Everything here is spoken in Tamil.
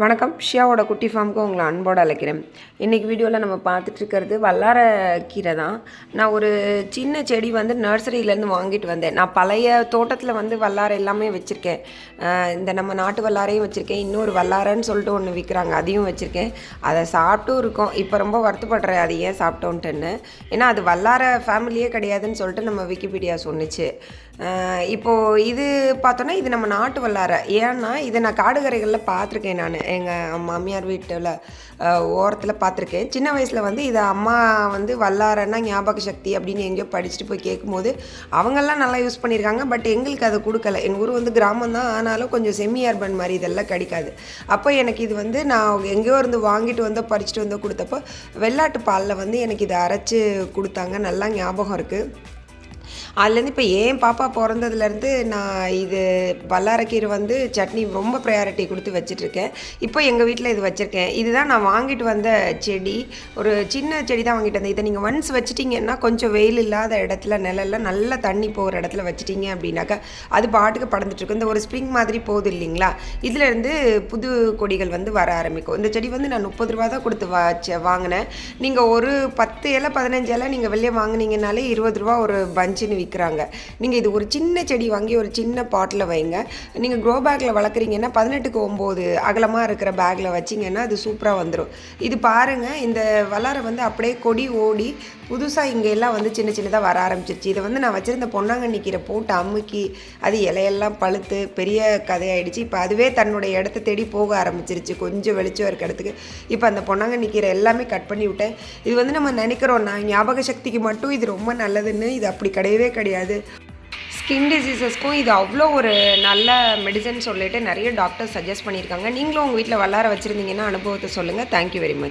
வணக்கம். ஷியாவோட குட்டி ஃபார்முக்கு உங்களை அன்போடு அழைக்கிறேன். இன்றைக்கி வீடியோவில் நம்ம பார்த்துட்டு இருக்கிறது வல்லார கீரை தான். நான் ஒரு சின்ன செடி வந்து நர்சரியிலேருந்து வாங்கிட்டு வந்தேன். நான் பழைய தோட்டத்தில் வந்து வல்லாரை எல்லாமே வச்சுருக்கேன். இந்த நம்ம நாட்டு வல்லாரையும் வச்சுருக்கேன். இன்னொரு வல்லாரன்னு சொல்லிட்டு ஒன்று விற்கிறாங்க அதையும் வச்சுருக்கேன். அதை சாப்பிட்டும் இருக்கோம். இப்போ ரொம்ப வருத்தப்படுறேன் அது ஏன் சாப்பிட்டோன்ட்டுன்னு. ஏன்னா அது வல்லார ஃபேமிலியே கிடையாதுன்னு சொல்லிட்டு நம்ம விக்கிபீடியா சொன்னிச்சு. இப்போது இது பார்த்தோன்னா இது நம்ம நாட்டு வல்லாரை. ஏன்னா இதை நான் காடுகரைகளில் பார்த்துருக்கேன் நான். எங்கள் மாமியார் வீட்டில் ஓரத்தில் பார்த்துருக்கேன் சின்ன வயசில் வந்து இதை அம்மா வந்து வல்லாரன்னா ஞாபக சக்தி அப்படின்னு எங்கேயோ படிச்சுட்டு போய் கேட்கும்போது அவங்கெல்லாம் நல்லா யூஸ் பண்ணியிருக்காங்க பட் எங்களுக்கு அதை கொடுக்கல. எங்கள் ஊர் வந்து கிராமம் தான். ஆனாலும் கொஞ்சம் செமி அர்பன் மாதிரி இதெல்லாம் கிடைக்காது. அப்போ எனக்கு இது வந்து நான் எங்கேயோ இருந்து வாங்கிட்டு வந்தோ பறிச்சுட்டு வந்தோ கொடுத்தப்போ வெள்ளாட்டு பாலில் வந்து எனக்கு இதை அரைச்சி கொடுத்தாங்க. நல்லா ஞாபகம் இருக்குது அதுலேருந்து இப்போ ஏன் பாப்பா பிறந்ததுலேருந்து நான் இது பல்லாரக்கீரை வந்து சட்னி ரொம்ப ப்ரையாரிட்டி கொடுத்து வச்சிட்ருக்கேன். இப்போ எங்கள் வீட்டில் இது வச்சுருக்கேன். இதுதான் நான் வாங்கிட்டு வந்த செடி. ஒரு சின்ன செடி தான் வாங்கிட்டு வந்தேன். இதை நீங்கள் ஒன்ஸ் வச்சிட்டிங்கன்னா கொஞ்சம் வெயில் இல்லாத இடத்துல நிழல்ல நல்ல தண்ணி போகிற இடத்துல வச்சிட்டிங்க அப்படின்னாக்கா அது பாட்டுக்கு படந்துட்டுருக்கும் இந்த ஒரு ஸ்ப்ரிங் மாதிரி போகுது இல்லைங்களா? இதுலேருந்து புது கொடிகள் வந்து வர ஆரம்பிக்கும். இந்த செடி வந்து நான் முப்பது ரூபா தான் கொடுத்து வச்ச வாங்கினேன். நீங்கள் ஒரு பத்து இலை பதினஞ்சு இலை நீங்கள் வெளியே வாங்கினீங்கனாலே இருபது ரூபா ஒரு பஞ்சுன்னு விற்கிறாங்க. நீங்கள் இது ஒரு சின்ன செடி வாங்கி ஒரு சின்ன பாட்டில் வைங்க. நீங்கள் க்ரோ பேக்கில் வளர்க்குறீங்கன்னா பதினெட்டுக்கு ஒம்பது அகலமாக இருக்கிற பேக்கில் வச்சிங்கன்னா அது சூப்பராக வந்துடும் இது பாருங்கள் இந்த வளர வந்து அப்படியே கொடி ஓடி புதுசாக இங்கே எல்லாம் வந்து சின்ன சின்னதாக வர ஆரம்பிச்சிருச்சு. இதை வந்து நான் வச்சுருந்த பொன்னாங்கண்ணி கீரை போட்டு அமுக்கி அது இலையெல்லாம் பழுத்து பெரிய கதையாயிடுச்சு. இப்போ அதுவே தன்னுடைய இடத்த தேடி போக ஆரம்பிச்சிருச்சு. கொஞ்சம் வெளிச்சம் இருக்க இடத்துக்கு. இப்போ அந்த பொன்னாங்கண்ணி கீரை எல்லாமே கட் பண்ணி விட்டேன். இது வந்து நம்ம நினைக்கிறோம் நான் ஞாபக சக்திக்கு மட்டும் இது ரொம்ப நல்லதுன்னு இது அப்படி கிடையவே கிடையாது. ஸ்கின் டிசீசஸ்க்கும் இது அவ்வளோ ஒரு நல்ல மெடிசன் சொல்லிட்டு நிறைய டாக்டர் சஜஸ்ட் பண்ணியிருக்காங்க. நீங்களும் உங்கள் வீட்டில் வளர வச்சுருந்தீங்கன்னா அனுபவத்தை சொல்லுங்கள் தேங்க்யூ வெரி மச்